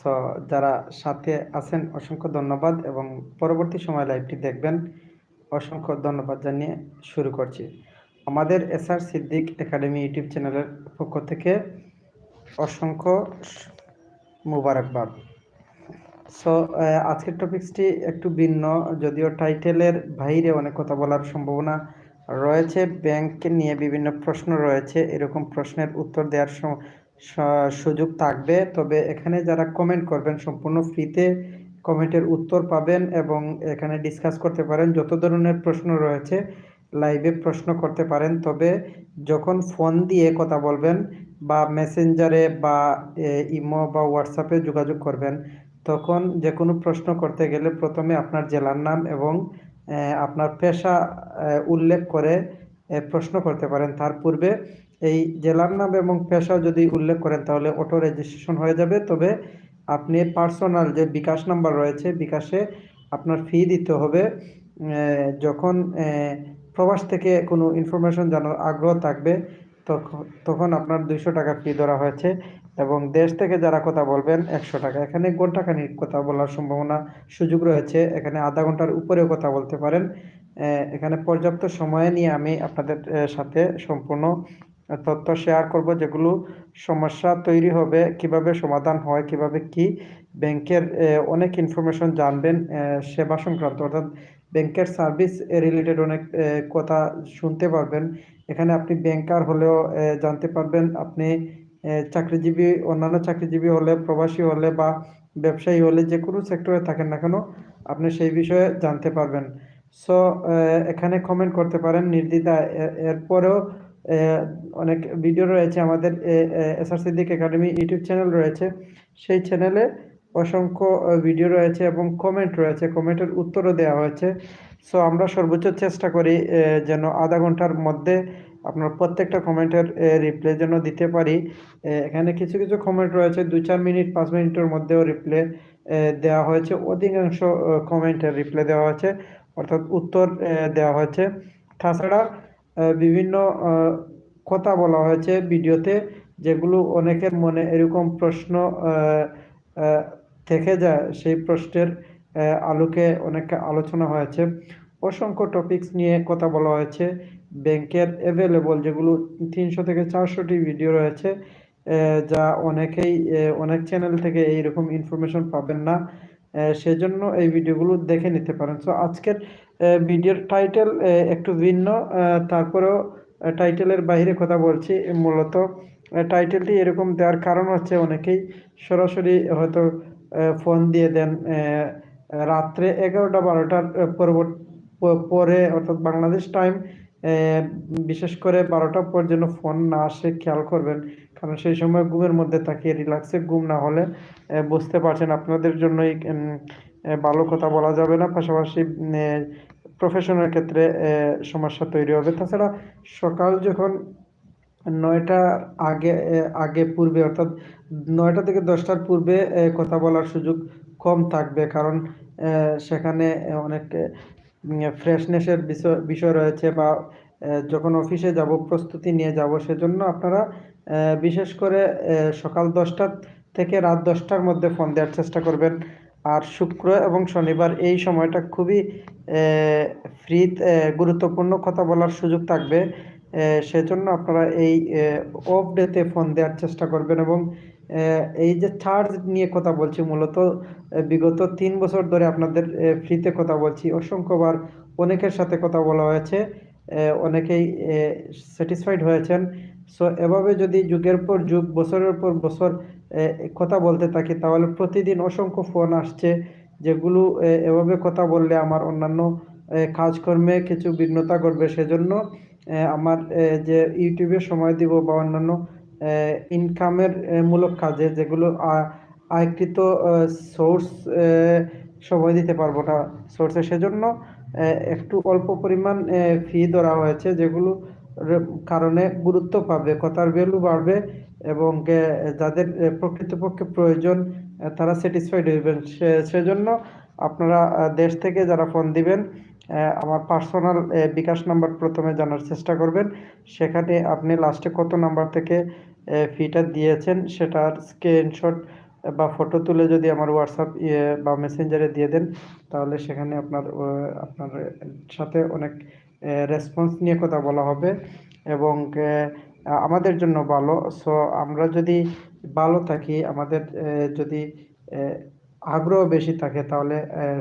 So যারা সাথে আছেন, অসংখ্য ধন্যবাদ এবং পরবর্তী সময় লাইভটি দেখবেন। অসংখ্য ধন্যবাদ জানিয়ে শুরু করছি। আমাদের এসআর সিদ্দিক একাডেমি ইউটিউব চ্যানেলের পক্ষ থেকে অসংখ্য মুবারকবাদ। সো আজকের টপিক্সটি একটু ভিন্ন, যদিও টাইটেলের বাইরে অনেক কথা বলার সম্ভাবনা রয়েছে। ব্যাংক নিয়ে বিভিন্ন প্রশ্ন রয়েছে। এরকম প্রশ্নের উত্তর দেওয়ার সুযোগ থাকবে। তবে এখানে যারা কমেন্ট করবেন, সম্পূর্ণ ফ্রিতে কমেন্টের উত্তর পাবেন এবং এখানে ডিসকাস করতে পারেন। যত ধরনের প্রশ্ন রয়েছে লাইভে প্রশ্ন করতে পারেন। তবে যখন ফোন দিয়ে কথা বলবেন বা মেসেঞ্জারে বা ইমো বা হোয়াটসঅ্যাপে যোগাযোগ করবেন, তখন যে কোনো প্রশ্ন করতে গেলে প্রথমে আপনার জেলার নাম এবং আপনার পেশা উল্লেখ করে প্রশ্ন করতে পারেন। তার পূর্বে এই জেলার নাম এবং পেশা যদি উল্লেখ করেন, তাহলে অটো রেজিস্ট্রেশন হয়ে যাবে। তবে আপনি পার্সোনাল যে বিকাশ নাম্বার রয়েছে, বিকাশে আপনার ফি দিতে হবে। যখন প্রবাস থেকে কোনো ইনফরমেশন জানার আগ্রহ থাকবে তখন আপনার দুইশো টাকা ফি ধরা হয়েছে এবং দেশ থেকে যারা কথা বলবেন, একশো টাকা। এখানে ঘন্টাখানিক কথা বলার সম্ভাবনা, সুযোগ রয়েছে। এখানে আধা ঘণ্টার উপরেও কথা বলতে পারেন। এখানে পর্যাপ্ত সময় নিয়ে আমি আপনাদের সাথে সম্পূর্ণ তথ্য শেয়ার করব যেগুলো সমস্যা তৈরি হবে, কীভাবে সমাধান হয়, কীভাবে কি ব্যাংকের অনেক ইনফরমেশন জানবেন সেবা সংক্রান্ত। অর্থাৎ ব্যাংকের সার্ভিস রিলেটেড অনেক কথা শুনতে পারবেন। এখানে আপনি ব্যাংকার হলেও জানতে পারবেন। আপনি চাকরিজীবী, অন্যান্য চাকরিজীবী হলে, প্রবাসী হলে বা ব্যবসায়ী হলে যে কোনো সেক্টরে থাকেন না কেন, আপনি সেই বিষয়ে জানতে পারবেন। সো এখানে কমেন্ট করতে পারেন নির্দ্বিধায়। এরপরেও অনেক ভিডিও রয়েছে আমাদের S R Siddique academy YouTube channel রয়েছে। সেই চ্যানেলে অসংখ্য ভিডিও রয়েছে এবং কমেন্ট রয়েছে। কমেন্টের উত্তরও দেওয়া হয়েছে। সো আমরা সর্বোচ্চ চেষ্টা করি যেন আধা ঘণ্টার মধ্যে আপনার প্রত্যেকটা কমেন্টের রিপ্লাই যেন দিতে পারি। এখানে কিছু কিছু কমেন্ট রয়েছে। দু চার মিনিট, পাঁচ মিনিটের মধ্যেও রিপ্লে দেওয়া হয়েছে। অধিকাংশ কমেন্টের রিপ্লাই দেওয়া হয়েছে। অর্থাৎ উত্তর দেওয়া হয়েছে। তাছাড়া বিভিন্ন কথা বলা হয়েছে ভিডিওতে, যেগুলো অনেকের মনে এরকম প্রশ্ন থেকে যায়। সেই প্রশ্নের আলোকে অনেক আলোচনা হয়েছে। অসংখ্য টপিকস নিয়ে কথা বলা হয়েছে। ব্যাংকের অ্যাভেলেবল যেগুলো তিনশো থেকে চারশোটি ভিডিও রয়েছে যা অনেকেই অনেক চ্যানেল থেকে এইরকম ইনফরমেশন পাবেন না। সেজন্য এই ভিডিওগুলো দেখে নিতে পারেন। সো আজকের ভিডিওর টাইটেল একটু ভিন্ন তারপরেও টাইটেলের বাইরে কথা বলছি। মূলত টাইটেলটি এরকম দেওয়ার কারণ হচ্ছে অনেকেই সরাসরি হয়তো ফোন দিয়ে দেন রাত্রে এগারোটা বারোটার পরে, অর্থাৎ বাংলাদেশ টাইম বিশেষ করে বারোটা পর যেন ফোন না আসে, খেয়াল করবেন। কারণ সেই সময় ঘুমের মধ্যে তাকিয়ে রিল্যাক্সে ঘুম না হলে বুঝতে পারছেন আপনাদের জন্যই ভালো কথা বলা যাবে না। পাশাপাশি প্রফেশনের ক্ষেত্রে সমস্যা তৈরি হবে। তাছাড়া সকাল যখন নয়টা আগে আগে পূর্বে, অর্থাৎ নয়টা থেকে দশটার পূর্বে কথা বলার সুযোগ কম থাকবে। কারণ সেখানে অনেক ফ্রেশনেসের বিষয় বিষয় রয়েছে বা যখন অফিসে যাব, প্রস্তুতি নিয়ে যাব, সেজন্য আপনারা বিশেষ করে সকাল দশটা থেকে রাত দশটার মধ্যে ফোন দেওয়ার চেষ্টা করবেন। আর শুক্র এবং শনিবার এই সময়টা খুবই ফ্রি গুরুত্বপূর্ণ কথা বলার সুযোগ থাকবে। সেজন্য আপনারা এই অফ ডেতে ফোন দেওয়ার চেষ্টা করবেন এবং এই যে চার্জ নিয়ে কথা বলছি মূলত বিগত তিন বছর ধরে আপনাদের ফ্রিতে কথা বলছি। অসংখ্যবার অনেকের সাথে কথা বলা হয়েছে অনেকেই স্যাটিসফাইড হয়েছেন। সো এভাবে যদি যুগের পর যুগ, বছরের পর বছর কথা বলতে থাকি, তাহলে প্রতিদিন অসংখ্য ফোন আসছে, যেগুলো এভাবে কথা বললে আমার অন্যান্য কাজকর্মে কিছু ভিন্নতা ঘটবে। সেজন্য আমার যে ইউটিউবে সময় দিব বা অন্যান্য ইনকামের মূলক কাজে যেগুলো আয়কৃত সোর্স সময় দিতে পারব না সোর্সে সেজন্য একটু অল্প পরিমাণ ফি ধরা হয়েছে যেগুলো কারণে গুরুত্ব পাবে, কথার ভ্যালু বাড়বে এবং যাদের প্রকৃতপক্ষে প্রয়োজন তারা স্যাটিসফাইড হইবেন। সেজন্য আপনারা দেশ থেকে যারা ফোন দিবেন আমার পার্সোনাল বিকাশ নাম্বার প্রথমে জানার চেষ্টা করবেন। সেখানে আপনি লাস্টে কত নাম্বার থেকে ফিটা দিয়েছেন সেটার স্ক্রিনশট বা ফটো তুলে যদি আমার হোয়াটসঅ্যাপ বা মেসেঞ্জারে দিয়ে দেন, তাহলে সেখানে আপনার আপনার সাথে অনেক রেসপন্স নিয়ে কথা বলা হবে এবং আমাদের জন্য ভালো। সো আমরা যদি ভালো থাকি, আমাদের যদি আগ্রহ বেশি থাকে, তাহলে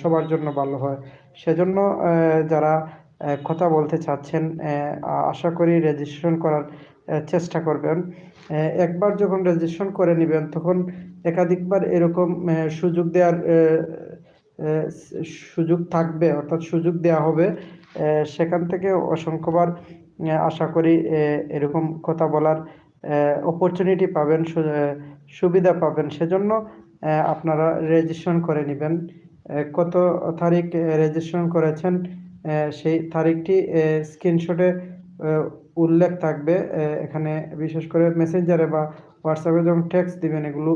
সবার জন্য ভালো হয়। সেজন্য যারা কথা বলতে চাচ্ছেন আশা করি রেজিস্ট্রেশন করার চেষ্টা করবেন। একবার যখন রেজিস্ট্রেশন করে নেবেন, তখন একাধিকবার এরকম সুযোগ দেওয়ার সুযোগ থাকবে, অর্থাৎ সুযোগ দেওয়া হবে। সেখান থেকে অসংখ্যবার আশা করি এরকম কথা বলার অপরচুনিটি পাবেন সুবিধা পাবেন। সেজন্য আপনারা রেজিস্ট্রেশন করে নেবেন। কত তারিখ রেজিস্ট্রেশন করেছেন? সেই তারিখটি স্ক্রিনশটে উল্লেখ থাকবে। এখানে বিশেষ করে মেসেঞ্জারে বা হোয়াটসঅ্যাপে যখন টেক্সট দিবেন, এগুলো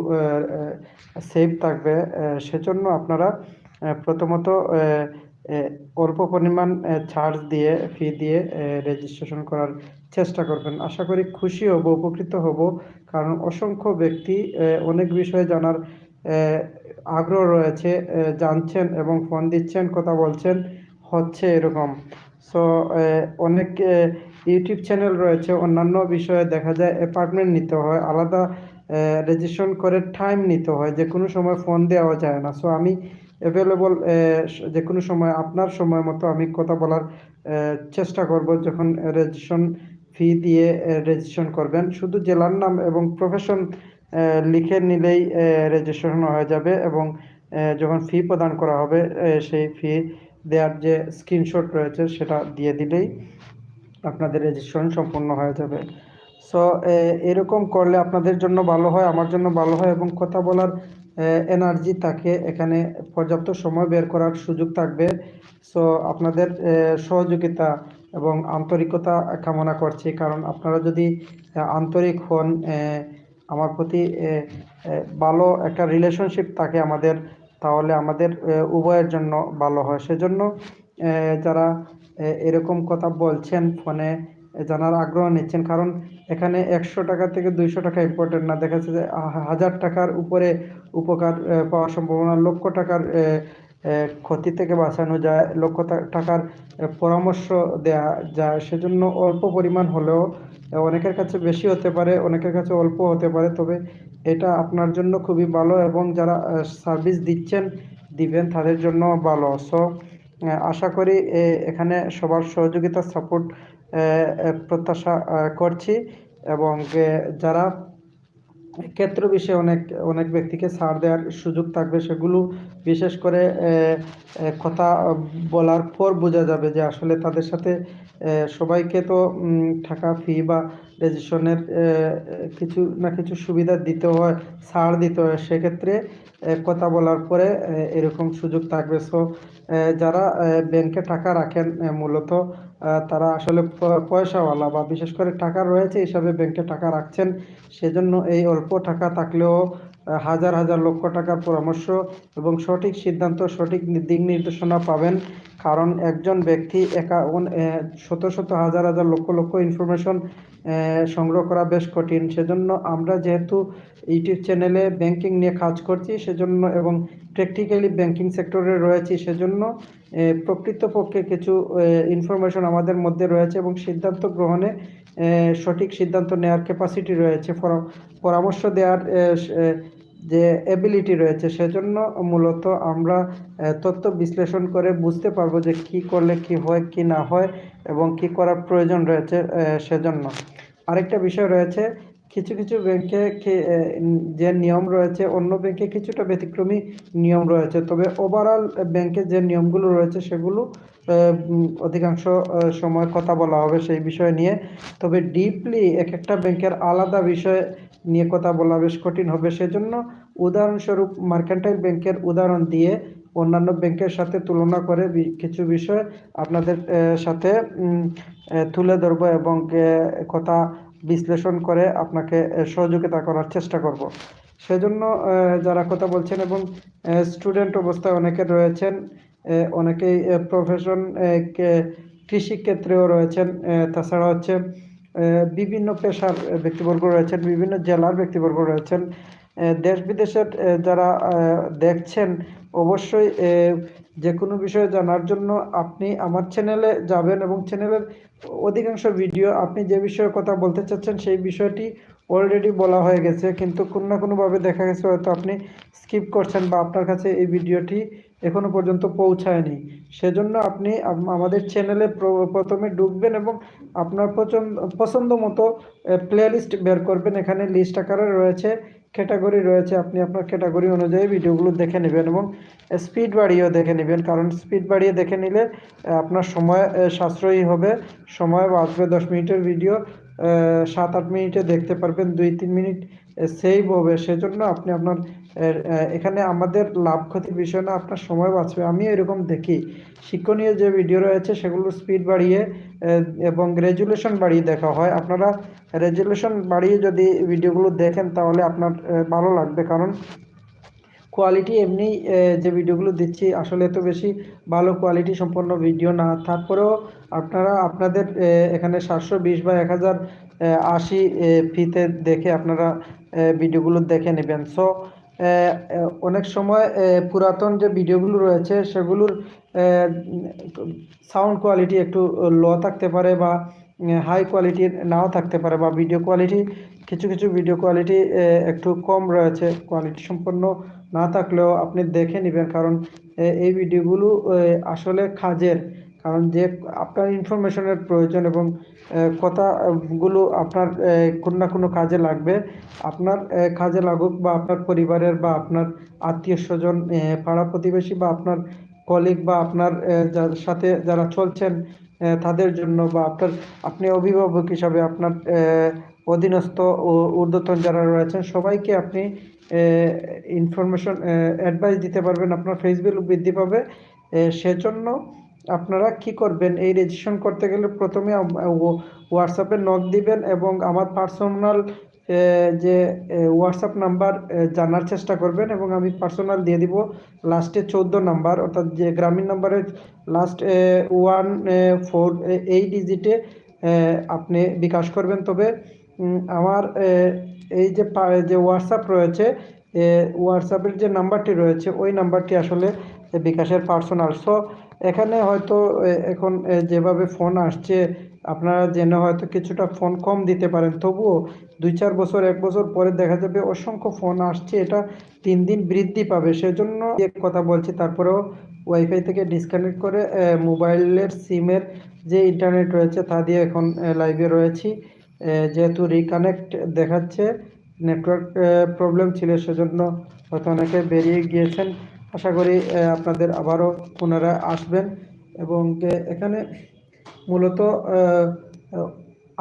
সেভ থাকবে। সেজন্য আপনারা প্রথমত অল্প পরিমাণ চার্জ দিয়ে ফি দিয়ে রেজিস্ট্রেশন করার চেষ্টা করবেন। আশা করি খুশি হব, উপকৃত হব, কারণ অসংখ্য ব্যক্তি অনেক বিষয়ে জানার আগ্রহ রয়েছে জানছেন এবং ফোন দিচ্ছেন, কথা বলছেন, হচ্ছে এরকম। সো অনেক ইউটিউব চ্যানেল রয়েছে, অন্যান্য বিষয়ে দেখা যায় অ্যাপার্টমেন্ট নিতে হয়, আলাদা রেজিস্ট্রেশন করে টাইম নিতে হয় যে কোনো সময় ফোন দেওয়া যায় না। সো আমি অ্যাভেলেবল যে কোনো সময়, আপনার সময় মতো আমি কথা বলার চেষ্টা করব যখন রেজিস্ট্রেশন ফি দিয়ে রেজিস্ট্রেশন করবেন। শুধু জেলার নাম এবং প্রফেশন লিখে নিলেই রেজিস্ট্রেশন হয়ে যাবে এবং যখন ফি প্রদান করা হবে সেই ফি দেওয়ার যে স্ক্রিনশট রয়েছে সেটা দিয়ে দিলেই আপনাদের রেজিস্ট্রেশন সম্পূর্ণ হয়ে যাবে। সো এরকম করলে আপনাদের জন্য ভালো হয়, আমার জন্য ভালো হয় এবং কথা বলার এনার্জি থাকে। এখানে পর্যাপ্ত সময় বের করার সুযোগ থাকবে। সো আপনাদের সহযোগিতা এবং আন্তরিকতা কামনা করছি। কারণ আপনারা যদি আন্তরিক হন আমার প্রতি ভালো একটা রিলেশনশিপ থাকে আমাদের, তাহলে আমাদের উভয়ের জন্য ভালো হয়। সেজন্য যারা এরকম কথা বলছেন ফোনে জানার আগ্রহ নিচ্ছেন, কারণ এখানে একশো টাকা থেকে দুইশো টাকা ইম্পর্টেন্ট না। দেখা যাচ্ছে যে হাজার টাকার উপরে উপকার পাওয়ার সম্ভাবনা, লক্ষ টাকার ক্ষতি থেকে বাঁচানো যায়, লক্ষ টাকার পরামর্শ দেয়া যায়। সেজন্য অল্প পরিমাণ হলেও অনেকের কাছে বেশি হতে পারে, অনেকের কাছে অল্প হতে পারে, তবে এটা আপনার জন্য খুবই ভালো এবং যারা সার্ভিস দিচ্ছেন, দিবেন তাদের জন্য ভালো। সো আশা করি এখানে সবার সহযোগিতা সাপোর্ট প্রত্যাশা করছি এবং যারা ক্ষেত্র বিষয়ে অনেক অনেক ব্যক্তিকে ছাড় দেওয়ার সুযোগ থাকবে। সেগুলো বিশেষ করে কথা বলার পর বোঝা যাবে যে আসলে তাদের সাথে সবাইকে তো টাকা ফি বা রেজিস্ট্রেশনের কিছু না কিছু সুবিধা দিতে হয়, ছাড় দিতে হয়, সেক্ষেত্রে কথা বলার পরে এরকম সুযোগ থাকবে। সো যারা ব্যাংকে টাকা রাখেন মূলত তারা আসলে পয়সাওয়ালা বা বিশেষ করে টাকা রয়েছে হিসাবে ব্যাংকে টাকা রাখছেন, সেজন্য এই অল্প টাকা থাকলেও হাজার হাজার লক্ষ টাকার পরামর্শ এবং সঠিক সিদ্ধান্ত, সঠিক দিক নির্দেশনা পাবেন। কারণ একজন ব্যক্তি একা শত শত হাজার হাজার লক্ষ লক্ষ ইনফরমেশন সংগ্রহ করা বেশ কঠিন। সেজন্য আমরা যেহেতু ইউটিউব চ্যানেলে ব্যাংকিং নিয়ে কাজ করছি, সেজন্য এবং প্র্যাকটিক্যালি ব্যাংকিং সেক্টরে রয়েছি, সেজন্য প্রকৃতপক্ষে কিছু ইনফরমেশন আমাদের মধ্যে রয়েছে এবং সিদ্ধান্ত গ্রহণে সঠিক সিদ্ধান্ত নেওয়ার ক্যাপাসিটি রয়েছে, পরা- পরামর্শ দেওয়ার যে এবিলিটি রয়েছে, সেজন্য মূলত আমরা তথ্য বিশ্লেষণ করে বুঝতে পারব যে কি করলে কি হয়, কি না হয়, এবং কি করার প্রয়োজন রয়েছে সেজন্য। আরেকটা বিষয় রয়েছে, কিছু কিছু ব্যাংকে যে নিয়ম রয়েছে, অন্য ব্যাংকে কিছুটা ব্যতিক্রমী নিয়ম রয়েছে, তবে ওভারঅল ব্যাংকে যে নিয়মগুলো রয়েছে, সেগুলো অধিকাংশ সময় কথা বলা হবে সেই বিষয় নিয়ে। তবে ডিপলি এক একটা ব্যাংকের আলাদা বিষয় নিয়ে কথা বলা বেশ কঠিন হবে। সেজন্য উদাহরণস্বরূপ মার্কেন্টাইল ব্যাংকের উদাহরণ দিয়ে অন্যান্য ব্যাংকের সাথে তুলনা করে কিছু বিষয় আপনাদের সাথে তুলে ধরবো এবং কথা বিশ্লেষণ করে আপনাকে সহযোগিতা করার চেষ্টা করব। সেজন্য যারা কথা বলছেন এবং স্টুডেন্ট অবস্থায় অনেকে রয়েছেন অনেকেই প্রফেশন কৃষি ক্ষেত্রেও রয়েছেন তাছাড়া হচ্ছে বিভিন্ন পেশার ব্যক্তিবর্গ রয়েছেন, বিভিন্ন জেলার ব্যক্তিবর্গ রয়েছেন। দেশ বিদেশের যারা দেখছেন, অবশ্যই যে কোনো বিষয়ে জানার জন্য আপনি আমার চ্যানেলে যাবেন এবং চ্যানেলের অধিকাংশ ভিডিও আপনি যে বিষয়ে কথা বলতে চাচ্ছেন, সেই বিষয়টি অলরেডি বলা হয়ে গেছে। কিন্তু কোনো না কোনোভাবে দেখা গেছে হয়তো আপনি স্কিপ করছেন বা আপনার কাছে এই ভিডিওটি এখনও পর্যন্ত পৌঁছায়নি। সেজন্য আপনি আমাদের চ্যানেলে প্রথমে ঢুকবেন এবং আপনার পছন্দ পছন্দ মতো প্লেলিস্ট বের করবেন। এখানে লিস্ট আকারে রয়েছে ক্যাটাগরি রয়েছে। আপনি আপনার ক্যাটাগরি অনুযায়ী ভিডিওগুলো দেখে নেবেন এবং স্পিড বাড়িয়েও দেখে নেবেন। কারণ স্পিড বাড়িয়ে দেখে নিলে আপনার সময় সাশ্রয়ী হবে। সময় বাঁচবে দশ মিনিটের ভিডিও সাত আট মিনিটে দেখতে পারবেন, দুই তিন মিনিট সেভ হবে। সেজন্য আপনি আপনার এখানে আমাদের লাভ ক্ষতির বিষয় না, আপনার সময় বাঁচবে। আমি এরকম দেখি। শিক্ষণীয় যে ভিডিও রয়েছে, সেগুলোর স্পিড বাড়িয়ে এবং রেজুলেশন বাড়িয়ে দেখা হয়। আপনারা রেজুলেশন বাড়িয়ে যদি ভিডিওগুলো দেখেন, তাহলে আপনার ভালো লাগবে। কারণ কোয়ালিটি এমনি যে ভিডিওগুলো দিচ্ছি, আসলে এত বেশি ভালো কোয়ালিটি সম্পন্ন ভিডিও না। তারপরেও আপনারা, আপনাদের এখানে সাতশো বিশ বা এক হাজার আশি ফিতে দেখে আপনারা ভিডিওগুলো দেখে নেবেন। সো অনেক সময় পুরাতন যে ভিডিওগুলো রয়েছে, সেগুলোর সাউন্ড কোয়ালিটি একটু লো থাকতে পারে বা হাই কোয়ালিটির নাও থাকতে পারে বা ভিডিও কোয়ালিটি কিছু কিছু ভিডিও কোয়ালিটি একটু কম রয়েছে। কোয়ালিটি সম্পন্ন না থাকলেও আপনি দেখে নেবেন, কারণ এই ভিডিওগুলো আসলে কাজের কারণ যে আপনার ইনফরমেশনের প্রয়োজন এবং কথাগুলো আপনার কোনো না কোনো কাজে লাগবে। আপনার কাজে লাগুক বা আপনার পরিবারের বা আপনার আত্মীয় স্বজন পাড়া প্রতিবেশী বা আপনার কলিগ বা আপনার যার সাথে যারা চলছেন তাদের জন্য বা আপনার, আপনি অভিভাবক হিসাবে আপনার অধীনস্থ ও ঊর্ধ্বতন যারা রয়েছেন, সবাইকে আপনি ইনফরমেশন অ্যাডভাইস দিতে পারবেন। আপনার ফেসবুক বৃদ্ধি পাবে। সেজন্য আপনারা কি করবেন? এই রেজিস্ট্রেশন করতে গেলে প্রথমে হোয়াটসঅ্যাপে নক দিবেন এবং আমার পার্সোনাল যে হোয়াটসঅ্যাপ নাম্বার জানার চেষ্টা করবেন এবং আমি পার্সোনাল দিয়ে দিব লাস্টে চৌদ্দ নাম্বার অর্থাৎ যে গ্রামীণ নাম্বারের লাস্ট ওয়ান ফোর এই ডিজিটে আপনি বিকাশ করবেন। তবে আমার এই যে যে হোয়াটসঅ্যাপ রয়েছে হোয়াটসঅ্যাপের যে নাম্বারটি রয়েছে, ওই নাম্বারটি আসলে বিকাশের পার্সোনাল সো এখানে হয়তো এখন যেভাবে ফোন আসছে, আপনারা জেনে হয়তো কিছুটা ফোন কম দিতে পারেন। তবুও দুই চার বছর, এক বছর পরে দেখা যাবে অসংখ্য ফোন আসছে। এটা তিন দিন বৃদ্ধি পাবে। সেজন্য যে কথা বলছি, তারপরেও ওয়াইফাই থেকে ডিসকানেক্ট করে মোবাইলের সিমের যে ইন্টারনেট রয়েছে, তা দিয়ে এখন লাইভে রয়েছি। যেহেতু রিকানেক্ট দেখাচ্ছে নেটওয়ার্ক প্রবলেম ছিল, সেজন্য হয়তো অনেকে বেরিয়ে গিয়েছেন। আশা করি আপনাদের আবারও পুনরায় আসবেন এবং এখানে মূলত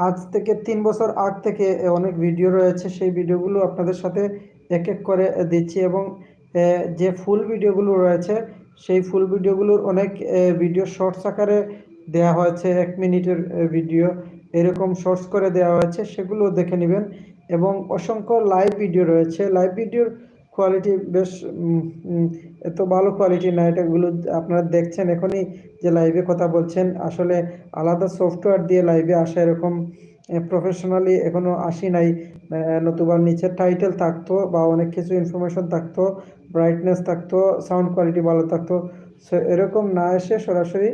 আজ থেকে তিন বছর আগ থেকে অনেক ভিডিও রয়েছে। সেই ভিডিওগুলো আপনাদের সাথে এক এক করে দিচ্ছি এবং যে ফুল ভিডিওগুলো রয়েছে, সেই ফুল ভিডিওগুলোর অনেক ভিডিও শর্টস আকারে দেওয়া হয়েছে, এক মিনিটের ভিডিও এরকম শর্টস করে দেওয়া হয়েছে, সেগুলো দেখে নেবেন এবং অসংখ্য লাইভ ভিডিও রয়েছে। লাইভ ভিডিওর কোয়ালিটি বেশ এত ভালো কোয়ালিটি না এটাগুলো আপনারা দেখছেন এখনই যে লাইভে কথা বলছেন। আসলে আলাদা সফটওয়্যার দিয়ে লাইভে আসা এরকম প্রফেশনালি এখনও আসি নাই। নতুবার নতুবা নিচে টাইটেল থাকতো বা অনেক কিছু ইনফরমেশন থাকতো ব্রাইটনেস থাকতো সাউন্ড কোয়ালিটি ভালো থাকতো। সো এরকম না এসে সরাসরি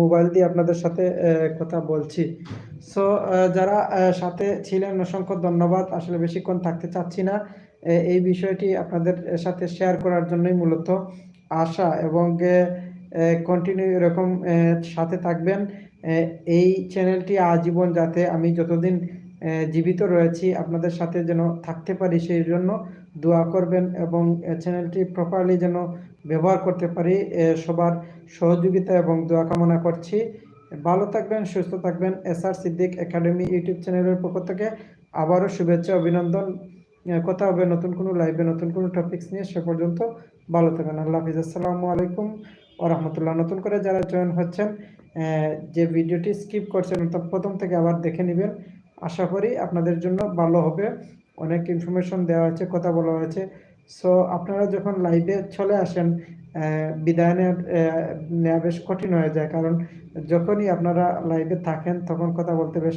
মোবাইল দিয়ে আপনাদের সাথে কথা বলছি। সো যারা সাথে ছিলেন, অসংখ্য ধন্যবাদ। আসলে বেশিক্ষণ থাকতে চাচ্ছি না। এই বিষয়টি আপনাদের সাথে শেয়ার করার জন্যই মূলত আশা এবং কন্টিনিউ এরকম সাথে থাকবেন। এই চ্যানেলটি আজীবন যাতে আমি যতদিন জীবিত রয়েছি, আপনাদের সাথে যেন থাকতে পারি সেই জন্য দোয়া করবেন এবং চ্যানেলটি প্রপারলি যেন ব্যবহার করতে পারি সবার সহযোগিতা এবং দোয়া কামনা করছি। ভালো থাকবেন, সুস্থ থাকবেন। S R Siddique academy YouTube চ্যানেলের পক্ষ থেকে আবারও শুভেচ্ছা, অভিনন্দন। কথা হবে নতুন কোনো লাইভে নতুন কোনো টপিকস নিয়ে, সে পর্যন্ত ভালো থাকবেন। আল্লাহ হাফিজ। আসসালামু আলাইকুম ও রহমতুল্লাহ। নতুন করে যারা জয়েন হচ্ছেন যে ভিডিওটি স্কিপ করছেন প্রথম থেকে আবার দেখে নেবেন। আশা করি আপনাদের জন্য ভালো হবে। অনেক ইনফরমেশন দেওয়া হয়েছে কথা বলা হয়েছে। সো আপনারা যখন লাইভে চলে আসেন বিদায় নেওয়া বেশ কঠিন হয়ে যায়। কারণ যখনই আপনারা লাইভে থাকেন, তখন কথা বলতে বেশ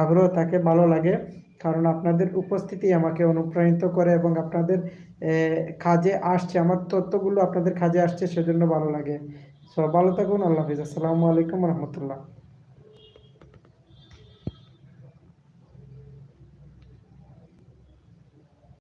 আগ্রহ থাকে, ভালো লাগে। কারণ আপনাদের উপস্থিতি আমাকে অনুপ্রাণিত করে এবং আপনাদের কাজে আসছে, আমার তথ্যগুলো আপনাদের কাজে আসছে, সেজন্য ভালো লাগে। সো ভালো থাকুন, আল্লাহ হাফিজ। আসসালামু আলাইকুম রহমতুল্লাহ।